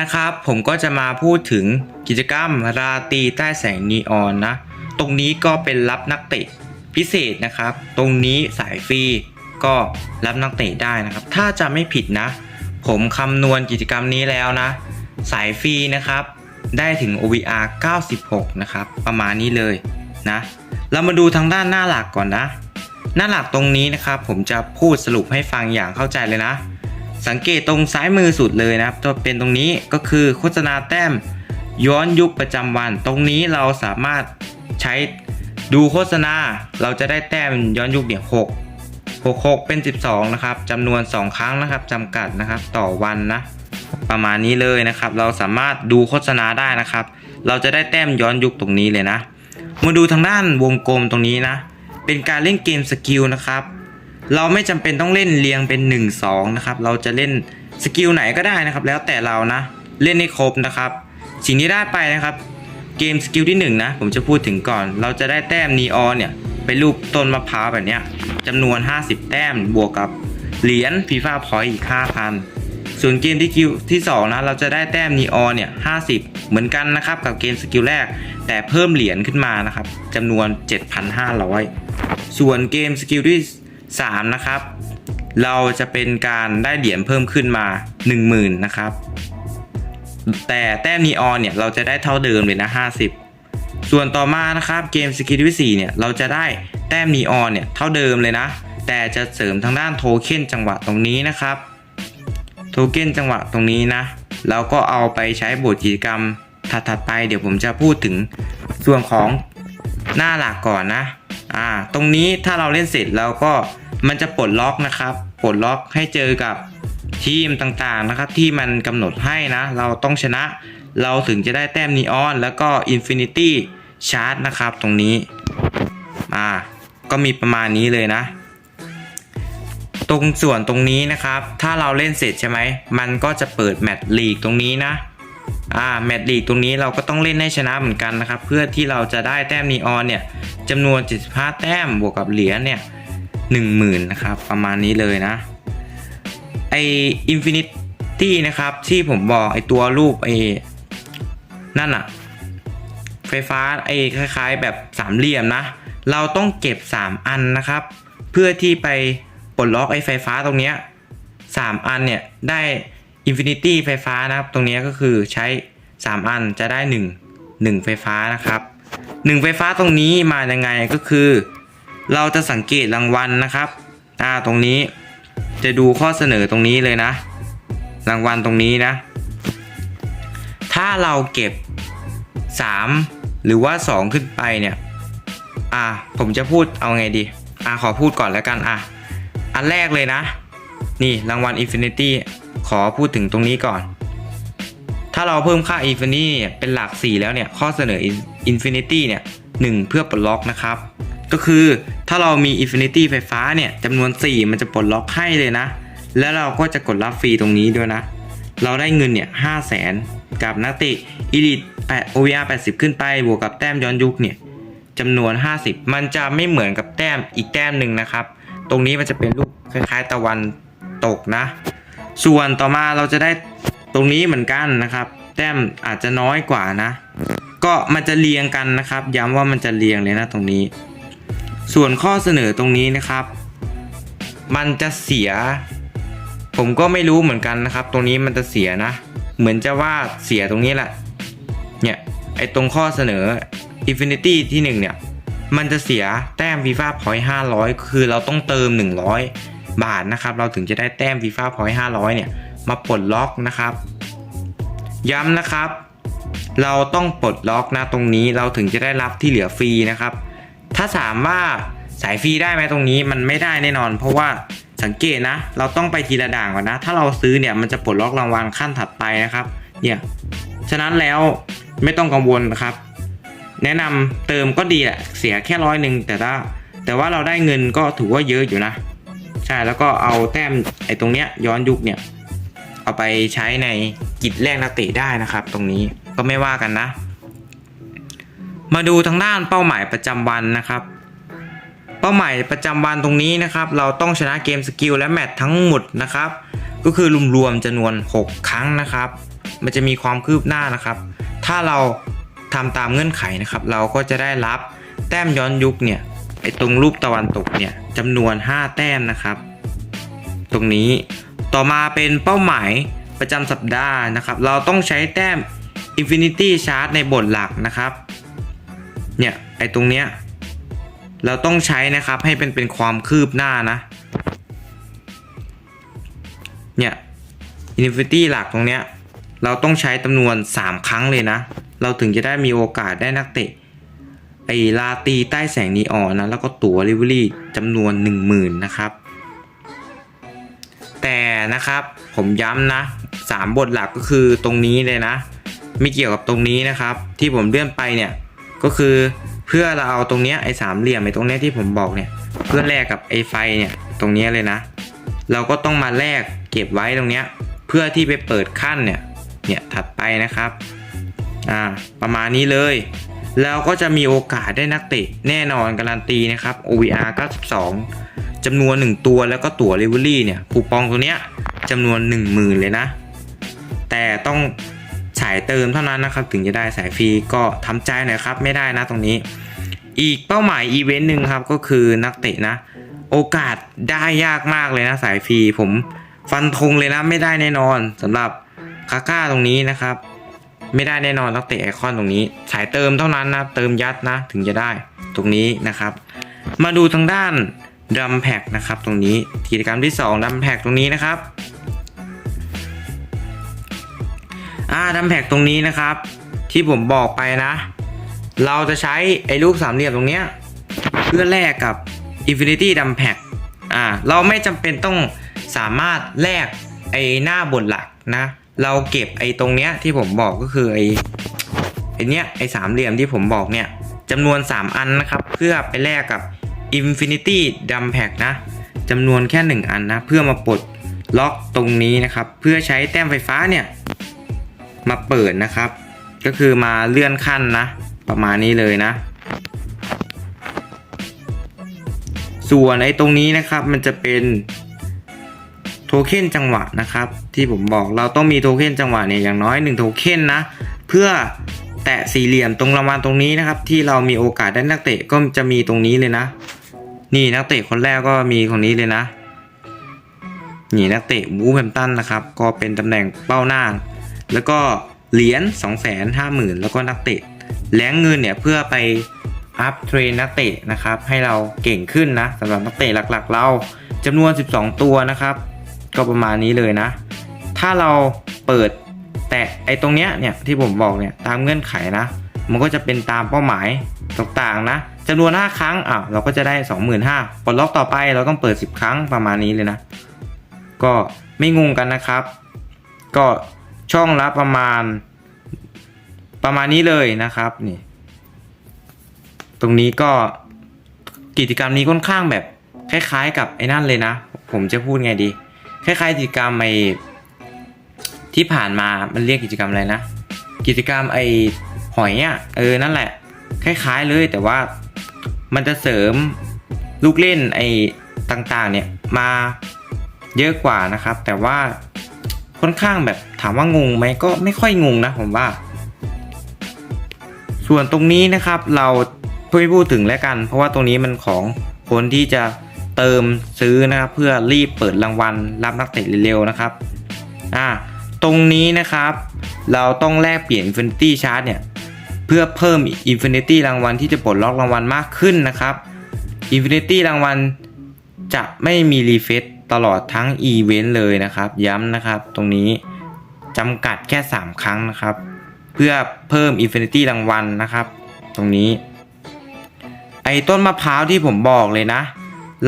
นะครับ ผมก็จะมาพูดถึงกิจกรรมราตรีใต้แสงนีออนนะ ตรงนี้ก็เป็นรับนักเตะพิเศษนะครับ ตรงนี้สายฟรีก็รับนักเตะได้นะครับ ถ้าจะไม่ผิดนะ ผมคำนวณกิจกรรมนี้แล้วนะ สายฟรีนะครับ ได้ถึง OVR 96 นะครับ ประมาณนี้เลยนะ เรามาดูทางด้านหน้าหลักก่อนนะ หน้าหลักตรงนี้นะครับ ผมจะพูดสรุปให้ฟังอย่างเข้าใจเลยนะ สังเกตตรงซ้ายมือสุดเลยนะครับตัวเป็นตรงนี้ก็คือโฆษณาแต้มย้อนยุคประจำวัน ตรงนี้เราสามารถใช้ดูโฆษณาเราจะได้แต้มย้อนยุคเนี่ย6 6 6เป็น 12 นะครับจำนวน 2 ครั้งนะครับจำกัดนะครับต่อวันนะประมาณนี้เลยนะครับ เราสามารถดูโฆษณาได้นะครับ เราจะได้แต้มย้อนยุคตรงนี้เลยนะ มาดูทางด้านวงกลมตรงนี้นะ เป็นการเล่นเกมสกิลนะครับ เราไม่จำเป็นต้องเล่นเรียงเป็น 1 2นะครับเราจะเล่นสกิลไหนก็ได้นะครับ แล้วแต่เรานะเล่นให้ครบนะครับสิ่งที่ได้ไปนะครับ เกมสกิลที่1นะผมจะพูดถึงก่อน เราจะได้แต้มนีออนเนี่ยเป็นรูปต้นมะพร้าวแบบเนี้ยจำนวน 50 แต้มบวกกับเหรียญฟีฟ่าพอยต์อีก5,000ส่วนเกมที่คิวที่2นะเราจะได้แต้มนีออนเนี่ย50 เหมือนกันนะครับกับเกมสกิลแรก แต่เพิ่มเหรียญขึ้นมานะครับจำนวน 7,500 ส่วนเกมสกิลที่ 3 นะครับ เราจะเป็นการได้เหรียญเพิ่มขึ้นมา 10,000 นะครับ แต่แต้มนีออนเนี่ยเราจะได้เท่าเดิมเลยนะ 50 ส่วนต่อมานะครับเกมสกิลที่4เนี่ยเราจะได้แต้มนีออนเนี่ยเท่าเดิมเลยนะ แต่จะเสริมทางด้านโทเค็นจังหวะตรงนี้นะครับโทเค็นจังหวะตรงนี้นะเราก็เอาไปใช้บทกิจกรรมถัดๆไปเดี๋ยวผมจะพูดถึงส่วนของหน้าหลักก่อนนะ อ่า ตรงนี้ถ้าเราเล่นเสร็จแล้วก็ มันจะปลดล็อกนะครับ ปลดล็อกให้เจอกับทีมต่างๆนะครับ ที่มันกำหนดให้นะ เราต้องชนะ เราถึงจะได้แต้มนีออน แล้วก็อินฟินิตี้ชาร์จนะครับตรงนี้ อ่า ก็มีประมาณนี้เลยนะ ตรงส่วนตรงนี้นะครับ ถ้าเราเล่นเสร็จใช่ไหม มันก็จะเปิดแมตช์ลีกตรงนี้นะ อ่า แมตช์ลีกตรงนี้เราก็ต้องเล่นให้ชนะเหมือนกันนะครับ เพื่อที่เราจะได้แต้มนีออนเนี่ยจำนวน 75 แต้มบวกกับเหรียญเนี่ย 10,000 นะครับ ประมาณนี้เลยนะไออินฟินิตี้นะครับที่ผมบอกไอตัวรูปไอนั่นอะไฟฟ้าไอคล้ายๆ แบบสามเหลี่ยมนะ เราต้องเก็บ 3 อันนะครับ เพื่อที่ไปปลดล็อกไอไฟฟ้าตรงเนี้ย3อันเนี่ยได้อินฟินิตี้ไฟฟ้านะครับ ตรงนี้ก็คือใช้ 3 อันจะได้ 1 1 ไฟฟ้านะครับ 1 ไฟฟ้าตรงนี้มายังไงก็คือ เราจะสังเกตรางวัลนะครับอ่าตรงนี้จะดูข้อเสนอตรงนี้เลยนะ รางวัลตรงนี้นะ ถ้าเราเก็บ 3 หรือว่า 2 ขึ้นไปเนี่ยอ่าผมจะพูดเอาไงดีอ่าขอพูดก่อนแล้วกันอะอันแรกเลยนะ นี่รางวัล Infinity ขอพูดถึงตรงนี้ก่อน ถ้าเราเพิ่มค่า Infinity เนี่เป็นหลัก 4 แล้วเนี่ย ข้อเสนอ Infinity เนี่ย 1 เพื่อปลดล็อกนะครับ ก็คือถ้าเรามี Infinity ไฟฟ้าเนี่ยจำนวน 4 มันจะปลดล็อกให้เลยนะ แล้วเราก็จะกดรับฟรีตรงนี้ด้วยนะ เราได้เงินเนี่ย5 0 0แสนกับนักเตะ Elite 8 OVR 80 ขึ้นไปบวกกับแต้มย้อนยุคเนี่ยจำนวน 50 มันจะไม่เหมือนกับแต้มอีกแต้มหนึ่งนะครับ ตรงนี้มันจะเป็นรูปคล้ายๆตะวันตกนะ ส่วนต่อมาเราจะได้ตรงนี้เหมือนกันนะครับ แต้มอาจจะน้อยกว่านะ ก็มันจะเรียงกันนะครับ ย้ำว่ามันจะเรียงเลยนะตรงนี้ ส่วนข้อเสนอตรงนี้นะครับ มันจะเสีย ผมก็ไม่รู้เหมือนกันนะครับ ตรงนี้มันจะเสียนะ เหมือนจะว่าเสียตรงนี้แหละ เนี่ย ไอตรงข้อเสนอ Infinity ที่ 1 เนี่ย มันจะเสียแต้ม FIFA Point 500 คือเราต้องเติม 100 บาทนะครับ เราถึงจะได้แต้ม FIFA Point 500 เนี่ย มาปลดล็อกนะครับ ย้ำนะครับ เราต้องปลดล็อกนะตรงนี้เราถึงจะได้รับที่เหลือฟรีนะครับ ถ้าถามว่าสายฟรีได้ไหมตรงนี้มันไม่ได้แน่นอน เพราะว่าสังเกตนะ เราต้องไปทีละด่างก่อนนะ ถ้าเราซื้อเนี่ยมันจะปลดล็อกรางวัลขั้นถัดไปนะครับ เนี่ย ฉะนั้นแล้วไม่ต้องกังวลนะครับ แนะนำเติมก็ดีแหละ เสียแค่ร้อยหนึ่งแต่ถ้าแต่ว่าเราได้เงินก็ถือว่าเยอะอยู่นะ ใช่แล้วก็เอาแต้มไอ้ตรงเนี้ยย้อนยุคเนี่ย เอาไปใช้ในกิจแรกนักเตะได้นะครับ ตรงนี้ก็ไม่ว่ากันนะ มาดูทางด้านเป้าหมายประจำวันนะครับ เป้าหมายประจำวันตรงนี้นะครับ เราต้องชนะเกมสกิลและแมตช์ทั้งหมดนะครับ ก็คือรวมๆจำนวน 6 ครั้งนะครับ มันจะมีความคืบหน้านะครับ ถ้าเราทำตามเงื่อนไขนะครับ เราก็จะได้รับแต้มย้อนยุคเนี่ยไอตรงรูปตะวันตกเนี่ยจำนวน 5 แต้มนะครับ ตรงนี้ต่อมาเป็นเป้าหมายประจำสัปดาห์นะครับ เราต้องใช้แต้ม Infinity Chart ในบทหลักนะครับ เนี่ยไอ้ตรงเนี้ยเราต้องใช้นะครับให้เป็นเป็นความคืบหน้านะ เนี่ย Infinity หลักตรงเนี้ยเราต้องใช้จำนวน 3 ครั้งเลยนะ เราถึงจะได้มีโอกาสได้นักเตะไอลาตีใต้แสงนีออนนะ แล้วก็ตั๋วลิเวอรี่จำนวน 10,000 นะครับ แต่นะครับผมย้ำนะ 3 บทหลักก็คือตรงนี้เลยนะ ไม่เกี่ยวกับตรงนี้นะครับ ที่ผมเลื่อนไปเนี่ย ก็คือเพื่อเราเอาตรงเนี้ยไอ้สามเหลี่ยมไอ้ตรงเนี้ยที่ผมบอกเนี่ย เพื่อแลกกับไอ้ไฟเนี่ยตรงเนี้ยเลยนะ เราก็ต้องมาแลกเก็บไว้ตรงเนี้ยเพื่อที่ไปเปิดขั้นเนี่ยเนี่ยถัดไปนะครับอ่าประมาณนี้เลยเราก็จะมีโอกาสได้นักเตะแน่นอนการันตีนะครับ OVR 92จำนวน 1 ตัวแล้วก็ตั๋ว l ิเวอรี่เนี่ยคูปองตัวเนี้ยจำนวน 10,000 เลยนะ แต่ต้อง ฉายเติมเท่านั้นนะครับ ถึงจะได้สายฟรีก็ทำใจหน่อยครับ ไม่ได้นะตรงนี้ อีกเป้าหมายอีเวนต์หนึ่งครับก็คือนักเตะนะ โอกาสได้ยากมากเลยนะสายฟรีผมฟันธงเลยนะไม่ได้แน่นอนสำหรับคาก้าตรงนี้นะครับ ไม่ได้แน่นอนนักเตะไอคอนตรงนี้ สายเติมเท่านั้นนะเติมยัดนะถึงจะได้ตรงนี้นะครับ มาดูทางด้านดัมแพกนะครับตรงนี้กิจกรรมที่2ดัมแพกตรงนี้นะครับ อ่าดัมแพ็กตรงนี้นะครับ ที่ผมบอกไปนะ เราจะใช้ไอ้รูปสามเหลี่ยมตรงเนี้ยเพื่อแลกกับ Infinity d u m p a c k อ่าเราไม่จำเป็นต้องสามารถแลกไอ้หน้าบทหลักนะ เราเก็บไอ้ตรงเนี้ยที่ผมบอกก็คือไอ้ไอ้เนี้ยไอ้สามเหลี่ยมที่ผมบอกเนี่ยจำนวน 3 อันนะครับ เพื่อไปแลกกับ Infinity d u m p a c k นะจำนวนแค่ 1 อันนะ เพื่อมาปลดล็อกตรงนี้นะครับ เพื่อใช้แต้มไฟฟ้าเนี่ย มาเปิดนะครับ ก็คือมาเลื่อนขั้นนะ ประมาณนี้เลยนะ ส่วนไอ้ตรงนี้นะครับมันจะเป็นโทเค็นจังหวะนะครับ ที่ผมบอกเราต้องมีโทเค็นจังหวะเนี่ยอย่างน้อย1โทเค็นนะ เพื่อแตะสี่เหลี่ยมตรงรางวัลตรงนี้นะครับ ที่เรามีโอกาสได้นักเตะก็จะมีตรงนี้เลยนะ นี่นักเตะคนแรกก็มีคนนี้เลยนะนี่นักเตะวูแฮมตันนะครับ ก็เป็นตำแหน่งเป้าหน้า แล้วก็เหรียญ2 5 0 0 0 0 แล้วก็นักเตะแลงเงินเนี่ยเพื่อไปอัพเทรนนักเตะนะครับให้เราเก่งขึ้นนะสำหรับนักเตะหลักๆ เราจำนวน 12 ตัวนะครับ ก็ประมาณนี้เลยนะ ถ้าเราเปิดแต่ไอตรงเนี้ยเนี่ยที่ผมบอกเนี่ยตามเงื่อนไขนะ มันก็จะเป็นตามเป้าหมายต่างๆนะจำนวน 5 ครั้งอะเราก็จะได้ 25,000ปลดล็อกต่อไปเราต้องเปิด 10 ครั้งประมาณนี้เลยนะ ก็ไม่งงกันนะครับ ก็ ช่องละประมาณ ประมาณนี้เลยนะครับนี่ตรงนี้ก็กิจกรรมนี้ค่อนข้างแบบคล้าย ๆ กับไอ้นั่นเลยนะ ผมจะพูดไงดี คล้ายๆกิจกรรมไอ้ที่ผ่านมามันเรียกกิจกรรมอะไรนะ กิจกรรมไอ้หอยอะเออนั่นแหละ คล้ายๆเลยแต่ว่ามันจะเสริมลูกเล่นไอ้ต่างๆเนี่ยมาเยอะกว่านะครับ แต่ว่า ค่อนข้างแบบถามว่างงไหมก็ไม่ค่อยงงนะผมว่า ส่วนตรงนี้นะครับเราไม่พูดถึงแล้วกัน เพราะว่าตรงนี้มันของคนที่จะเติมซื้อนะครับเพื่อรีบเปิดรางวัลรับนักเตะเร็วๆนะครับอ่าตรงนี้นะครับ เราต้องแลกเปลี่ยน Infinity Chart เนี่ยเพื่อเพิ่ม Infinity รางวัลที่จะปลดล็อกรางวัลมากขึ้นนะครับ Infinity รางวัลจะไม่มีรีเฟซ ตลอดทั้งอีเวนต์เลยนะครับ ย้ำนะครับตรงนี้จำกัดแค่ 3 ครั้งนะครับ เพื่อเพิ่ม Infinity รางวัลนะครับ ตรงนี้ ไอ้ต้นมะพร้าวที่ผมบอกเลยนะ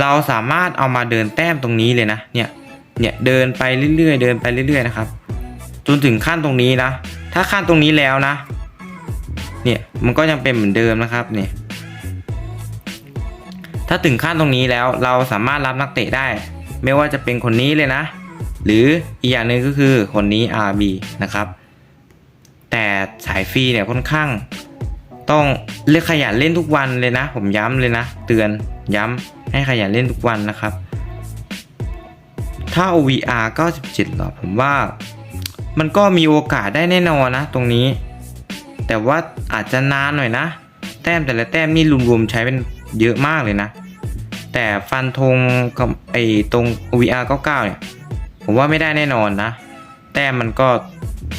เราสามารถเอามาเดินแต้มตรงนี้เลยนะ เนี่ย เนี่ยเดินไปเรื่อยๆ เดินไปเรื่อยๆนะครับ จนถึงขั้นตรงนี้นะ ถ้าขั้นตรงนี้แล้วนะ เนี่ยมันก็ยังเป็นเหมือนเดิมนะครับ เนี่ย ถ้าถึงขั้นตรงนี้แล้วเราสามารถรับนักเตะได้ ไม่ว่าจะเป็นคนนี้เลยนะ หรืออีกอย่างหนึ่งก็คือคนนี้ RB นะครับ แต่สายฟรีเนี่ยค่อนข้าง ต้องเลือกขยันเล่นทุกวันเลยนะ ผมย้ำเลยนะ เตือนย้ำให้ขยันเล่นทุกวันนะครับ ถ้า OVR 97หรอผมว่ามันก็มีโอกาสได้แน่นอนนะ ตรงนี้ แต่ว่าอาจจะนานหน่อยนะ แต้มแต่ละแต้มนี่รวมๆใช้เป็นเยอะมากเลยนะ แต่ฟันธงกับไอตรง VR 99 เนี่ย ผมว่าไม่ได้แน่นอนนะ แต้มมันก็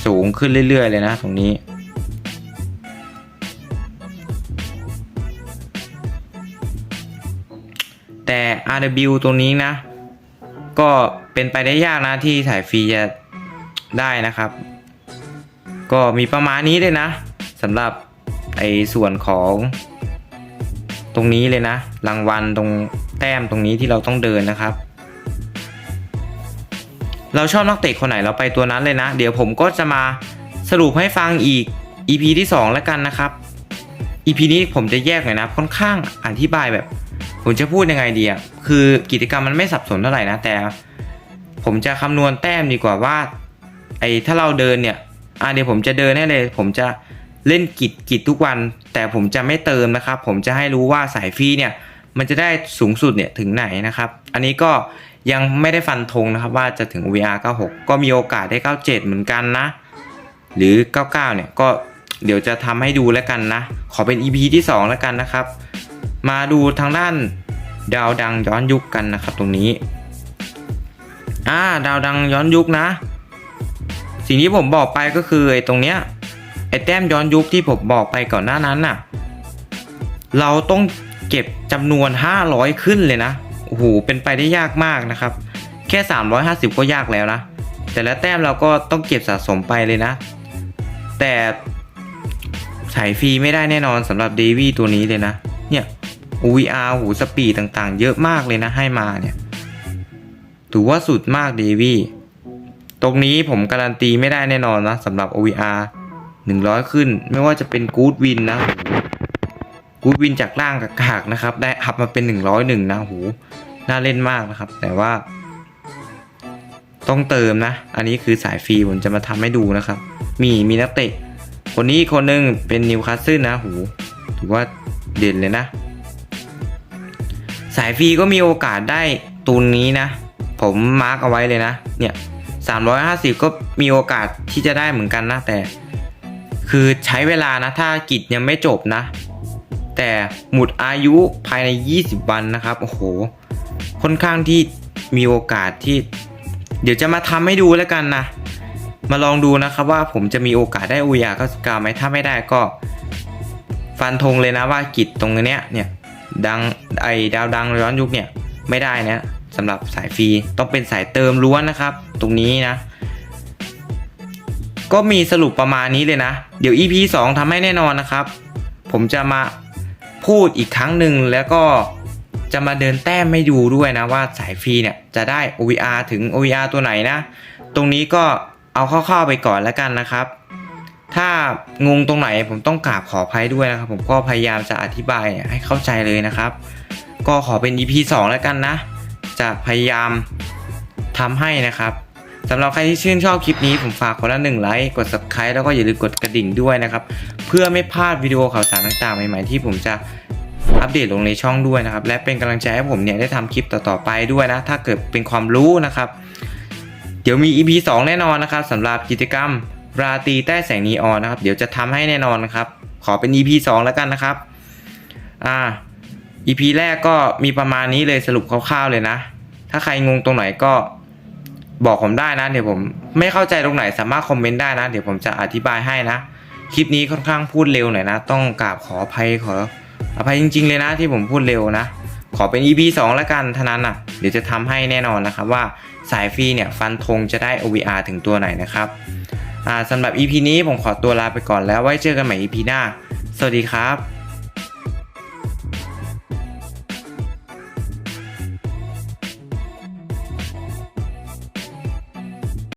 สูงขึ้นเรื่อย ๆ เลยนะตรงนี้ แต่ RW ตรงนี้นะ ก็เป็นไปได้ยากนะที่สายฟรีจะได้นะครับ ก็มีประมาณนี้เลยนะสำหรับไอส่วนของ ตรงนี้เลยนะ รางวัลตรงแต้มตรงนี้ที่เราต้องเดินนะครับ เราชอบนักเตะคนไหนเราไปตัวนั้นเลยนะ เดี๋ยวผมก็จะมาสรุปให้ฟังอีก EP ที่ 2 แล้วกันนะครับ EP นี้ผมจะแยกหน่อยนะ ค่อนข้างอธิบายแบบ ผมจะพูดยังไงดีอะคือกิจกรรมมันไม่สับสนเท่าไหร่นะแต่ ผมจะคำนวณแต้มดีกว่าว่าไอ้ถ้าเราเดินเนี่ยอะเดี๋ยวผมจะเดินให้เลย ผมจะ เล่นกิจกิจทุกวัน แต่ผมจะไม่เติมนะครับ ผมจะให้รู้ว่าสายฟรีเนี่ยมันจะได้สูงสุดเนี่ยถึงไหนนะครับ อันนี้ก็ยังไม่ได้ฟันธงนะครับว่าจะถึง VR 96 ก็มีโอกาสได้ 97 เหมือนกันนะ หรือ 99 เนี่ยก็เดี๋ยวจะทำให้ดูแล้วกันนะ ขอเป็น EP ที่ 2 แล้วกันนะครับ มาดูทางด้านดาวดังย้อนยุคกันนะครับตรงนี้ อ่า ดาวดังย้อนยุคนะ สิ่งที่ผมบอกไปก็คือไอ้ตรงเนี้ย ไอ้แต้มย้อนยุคที่ผมบอกไปก่อนหน้านั้นน่ะ เราต้องเก็บจำนวน 500 ขึ้นเลยนะ โอ้โห เป็นไปได้ยากมากนะครับ แค่ 350 ก็ยากแล้วนะ แต่ละแต้มเราก็ต้องเก็บสะสมไปเลยนะ แต่สายฟรีไม่ได้แน่นอนสำหรับเดวี่ตัวนี้เลยนะ เนี่ย OVR หูสปีดต่างๆ เยอะมากเลยนะให้มาเนี่ยถือว่าสุดมากเดวี่ตรงนี้ผมการันตีไม่ได้แน่นอนนะสำหรับ OVR 100 ขึ้น ไม่ว่าจะเป็นกู๊ดวินนะกู๊ดวินจากล่างกับกากนะครับ ได้อัพมาเป็น 101 นะโหน่าเล่นมากนะครับ แต่ว่า ต้องเติมนะ อันนี้คือสายฟรีผมจะมาทำให้ดูนะครับ มีมีนักเตะ คนนี้คนหนึงเป็นนิวคาสเซิลนะโหถือว่าเด่นเลยนะ สายฟรีก็มีโอกาสได้ตูนนี้นะ ผมมาร์กเอาไว้เลยนะ เนี่ย350 ก็มีโอกาสที่จะได้เหมือนกันนะแต่ คือใช้เวลานะถ้ากิจยังไม่จบนะ แต่หมดอายุภายใน 20 วันนะครับ โอ้โห ค่อนข้างที่มีโอกาสที่ เดี๋ยวจะมาทำให้ดูแล้วกันนะ มาลองดูนะครับว่าผมจะมีโอกาสได้อุยา99ไหมถ้าไม่ได้ก็ ฟันธงเลยนะว่ากิจตรงเนี้ยเนี่ยดังไอดาวดังย้อนยุคเนี่ยไม่ได้นะสำหรับสายฟรีต้องเป็นสายเติมล้วนนะครับ ตรงนี้นะ ก็มีสรุปประมาณนี้เลยนะ เดี๋ยว EP 2ทำให้แน่นอนนะครับ ผมจะมาพูดอีกครั้งหนึ่งแล้วก็จะมาเดินแต้มให้ดูด้วยนะว่าสายฟรีเนี่ยจะได้ OVR ถึง OVR ตัวไหนนะ ตรงนี้ก็เอาคร่าๆไปก่อนแล้วกันนะครับ ถ้างงตรงไหนผมต้องกราบขออภัยด้วยนะครับ ผมก็พยายามจะอธิบายให้เข้าใจเลยนะครับ ก็ขอเป็น EP 2 แล้วกันนะ จะพยายามทำให้นะครับ สำหรับใครที่ชื่นชอบคลิปนี้ผมฝากคนละหนึ่งไลค์กด subscribe แล้วก็อย่าลืมกดกระดิ่งด้วยนะครับ เพื่อไม่พลาดวิดีโอข่าวสารต่างๆ ใหม่ๆ ที่ผมจะอัปเดตลงในช่องด้วยนะครับ และเป็นกำลังใจให้ผมเนี่ยได้ทำคลิปต่อๆไปด้วยนะ ถ้าเกิดเป็นความรู้นะครับ เดี๋ยวมี EP 2 แน่นอนนะครับสำหรับกิจกรรมราตรีใต้แสงนีออนนะครับ เดี๋ยวจะทำให้แน่นอนนะครับ ขอเป็น EP 2 แล้วกันนะครับอ่า EP แรกก็มีประมาณนี้เลยสรุปคร่าวๆเลยนะ ถ้าใครงงตรงไหนก็ บอกผมได้นะ เดี๋ยวผมไม่เข้าใจตรงไหนสามารถคอมเมนต์ได้นะ เดี๋ยวผมจะอธิบายให้นะ คลิปนี้ค่อนข้างพูดเร็วหน่อยนะ ต้องกราบขออภัยขออภัยจริง ๆ เลยนะที่ผมพูดเร็วนะ ขอเป็น EP 2แล้วกันเท่านั้นนะ่ะเดี๋ยวจะทำให้แน่นอนนะครับว่าสายฟรีเนี่ยฟันธงจะได้ OVR ถึงตัวไหนนะครับสำหรับ EP นี้ผมขอตัวลาไปก่อนแล้วไว้เจอกันใหม่ EP หน้า สวัสดีครับ